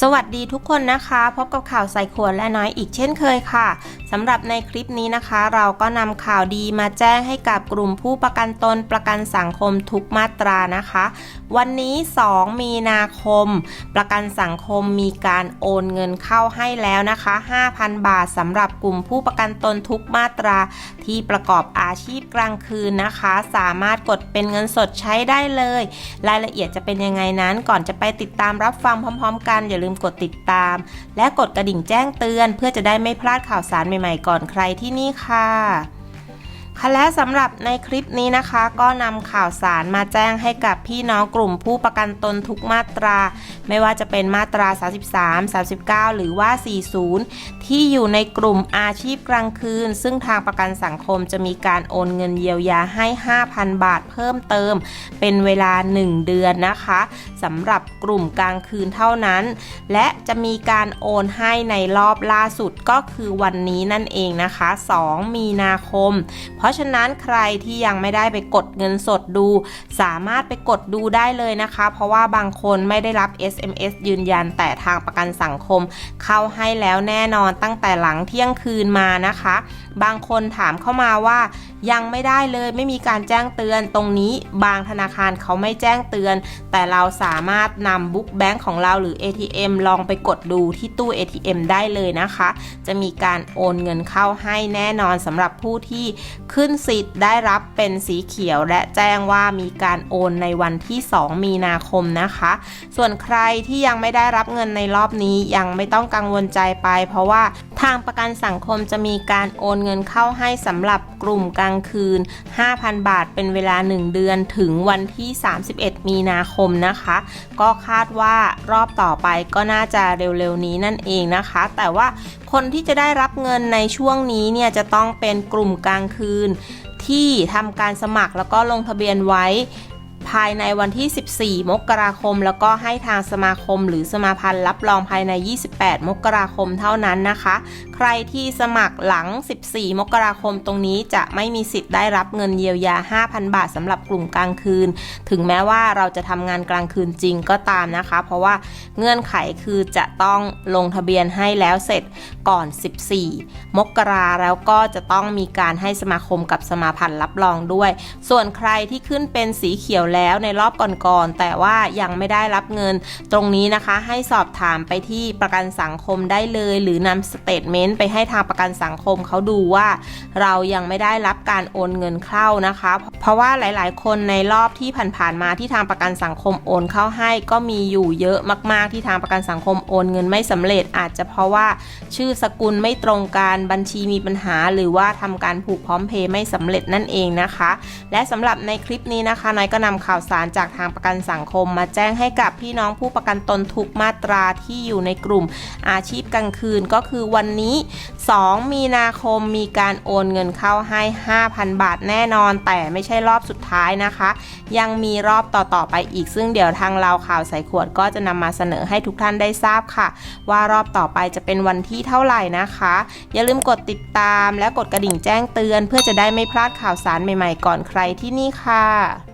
สวัสดีทุกคนนะคะ พบกับข่าวใส่ขวดและน้อยอีกเช่นเคยค่ะสำหรับในคลิปนี้นะคะ เราก็นำข่าวดีมาแจ้งให้กับกลุ่มผู้ประกันตนประกันสังคมทุกมาตรานะคะ วันนี้ 2 มีนาคม ประกันสังคมมีการโอนเงินเข้าให้แล้วนะคะ 5,000 บาทสำหรับกลุ่มผู้ประกันตนทุกมาตรา ที่ประกอบอาชีพกลางคืนนะคะ สามารถกดเป็นเงินสดใช้ได้เลย รายละเอียดจะเป็นยังไงนั้นก่อนจะไปติดตามรับฟังพร้อม ๆ กันอย่าลืมกดติดตาม และกดกระดิ่งแจ้งเตือน เพื่อจะได้ไม่พลาดข่าวสารใหม่ๆก่อนใครที่นี่ค่ะ และสำหรับในคลิปนี้นะคะ ก็นำข่าวสารมาแจ้งให้กับพี่น้องกลุ่มผู้ประกันตนทุกมาตรา ไม่ว่าจะเป็นมาตรา 33 39 หรือว่า 40 ที่อยู่ในกลุ่มอาชีพกลางคืน ซึ่งทางประกันสังคมจะมีการโอนเงินเยียวยาให้ 5,000 บาทเพิ่มเติม เป็นเวลา 1 เดือนนะคะสำหรับกลุ่มกลางคืนเท่านั้น และจะมีการโอนให้ในรอบล่าสุดก็คือวันนี้นั่นเองนะคะ 2 มีนาคม เพราะฉะนั้นใครที่ยังไม่ได้ไปกดเงินสดดู สามารถไปกดดูได้เลยนะคะ เพราะว่าบางคนไม่ได้รับ SMS ยืนยันแต่ทางประกันสังคม เข้าให้แล้วแน่นอนตั้งแต่หลังเที่ยงคืนมานะคะ บางคนถามเข้ามาว่า ยังไม่ได้เลยไม่มีการแจ้งเตือนตรงนี้บางธนาคารเขาไม่แจ้งเตือน แต่เราสามารถนำบุ๊กแบงค์ของเราหรือ ATM ลองไปกดดูที่ตู้ ATM ได้เลยนะคะ จะมีการโอนเงินเข้าให้แน่นอนสำหรับผู้ที่ขึ้นึ้นสิทธิ์ได้รับเป็นสีเขียวและแจ้งว่ามีการโอนในวันที่ 2 มีนาคมนะคะ ส่วนใครที่ยังไม่ได้รับเงินในรอบนี้ยังไม่ต้องกังวลใจไป เพราะว่าทางประกันสังคมจะมีการโอนเงินเข้าให้สำหรับกลุ่มกลางคืน 5,000 บาทเป็นเวลา 1 เดือนถึงวันที่ 31 มีนาคมนะคะ ก็คาดว่ารอบต่อไปก็น่าจะเร็วๆนี้นั่นเองนะคะ แต่ว่าคนที่จะได้รับเงินในช่วงนี้เนี่ยจะต้องเป็นกลุ่มกลางคืนที่ทำการสมัครแล้วก็ลงทะเบียนไว้ ภายในวันที่ 14 มกราคม แล้วก็ให้ทางสมาคมหรือสมาพันธ์รับรองภายใน 28 มกราคมเท่านั้นนะคะ รที่สมัครหลัง 14 มกราคมตรงนี้จะไม่มีสิทธิ์ได้รับเงินเยียวยา 5,000 บาทสำหรับกลุ่มกลางคืน ถึงแม้ว่าเราจะทำงานกลางคืนจริงก็ตามนะคะ เพราะว่าเงื่อนไขคือจะต้องลงทะเบียนให้แล้วเสร็จก่อน 14 มกราแล้วก็จะต้องมีการให้สมาคมกับสมาพันธ์รับรองด้วย ส่วนใครที่ขึ้นเป็นสีเขียวแล้วในรอบก่อนๆแต่ว่ายังไม่ได้รับเงินตรงนี้นะคะ ให้สอบถามไปที่ประกันสังคมได้เลย หรือนำสเตทเมนต์ไปให้ทางประกันสังคมเขาดูว่า เรายังไม่ได้รับการโอนเงินเข้านะคะ เพราะว่าหลาย ๆ คนในรอบที่ผ่านๆมาที่ทางประกันสังคมโอนเข้าให้ ก็มีอยู่เยอะมาก ๆ ที่ทางประกันสังคมโอนเงินไม่สำเร็จ อาจจะเพราะว่าชื่อสกุลไม่ตรงกันบัญชีมีปัญหา หรือว่าทำการผูกพร้อมเพย์ไม่สำเร็จนั่นเองนะคะ และสำหรับในคลิปนี้นะคะน้อยก็นำข่าวสารจากทางประกันสังคม มาแจ้งให้กับพี่น้องผู้ประกันตนทุกมาตราที่อยู่ในกลุ่มอาชีพกลางคืนก็คือวันนี้นี้ 2 มีนาคมมีการโอนเงินเข้าให้ 5,000 บาทแน่นอน แต่ไม่ใช่รอบสุดท้ายนะคะ ยังมีรอบต่อๆไปอีกซึ่งเดี๋ยวทางเราข่าวใส่ขวดก็จะนำมาเสนอให้ทุกท่านได้ทราบค่ะ ว่ารอบต่อไปจะเป็นวันที่เท่าไหร่นะคะ อย่าลืมกดติดตามและกดกระดิ่งแจ้งเตือน เพื่อจะได้ไม่พลาดข่าวสารใหม่ๆ ก่อนใครที่นี่ค่ะ